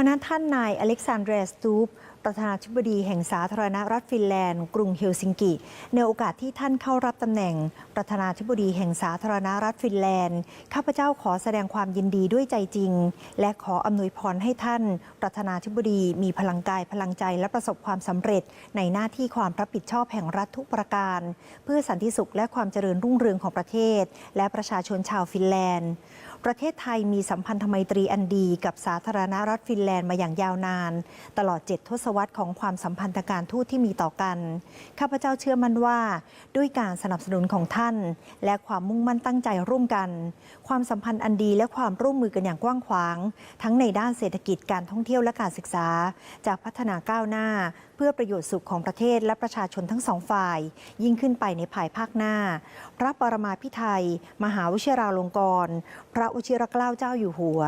ราะนั้นท่านนายอเล็กซานเดรสตูป ประธานาธิบดีแห่งสาธารณรัฐฟินแลนด์ กรุงเฮลซิงกิ ในโอกาสที่ท่านเข้ารับตำแหน่ง ประธานาธิบดีแห่งสาธารณรัฐฟินแลนด์ ข้าพเจ้าขอแสดงความยินดีด้วยใจจริง และขออำนวยพรให้ท่าน ประธานาธิบดีมีพลังกายพลังใจและประสบความสำเร็จ ในหน้าที่ความรับผิดชอบแห่งรัฐทุกประการ เพื่อสันติสุขและความเจริญรุ่งเรืองของประเทศ และประชาชนชาวฟินแลนด์ ประเทศไทยมีสัมพันธไมตรีอันดีกับสาธารณรัฐฟินแลนด์มาอย่างยาวนาน ตลอด7ทศวรรษของความสัมพันธการทูตที่มีต่อกัน ข้าพเจ้าเชื่อมั่นว่า ด้วยการสนับสนุนของท่าน และความมุ่งมั่นตั้งใจร่วมกัน ความสัมพันธ์อันดีและความร่วมมือกันอย่างกว้างขวาง ทั้งในด้านเศรษฐกิจการท่องเที่ยวและการศึกษา จะพัฒนาก้าวหน้า เพื่อประโยชน์สุขของประเทศและประชาชนทั้งสองฝ่าย ยิ่งขึ้นไปในภายภาคหน้า พระปรมาภิไธยมหาวชิราลงกรณ์พระวชิรเกล้าเจ้าอยู่หัว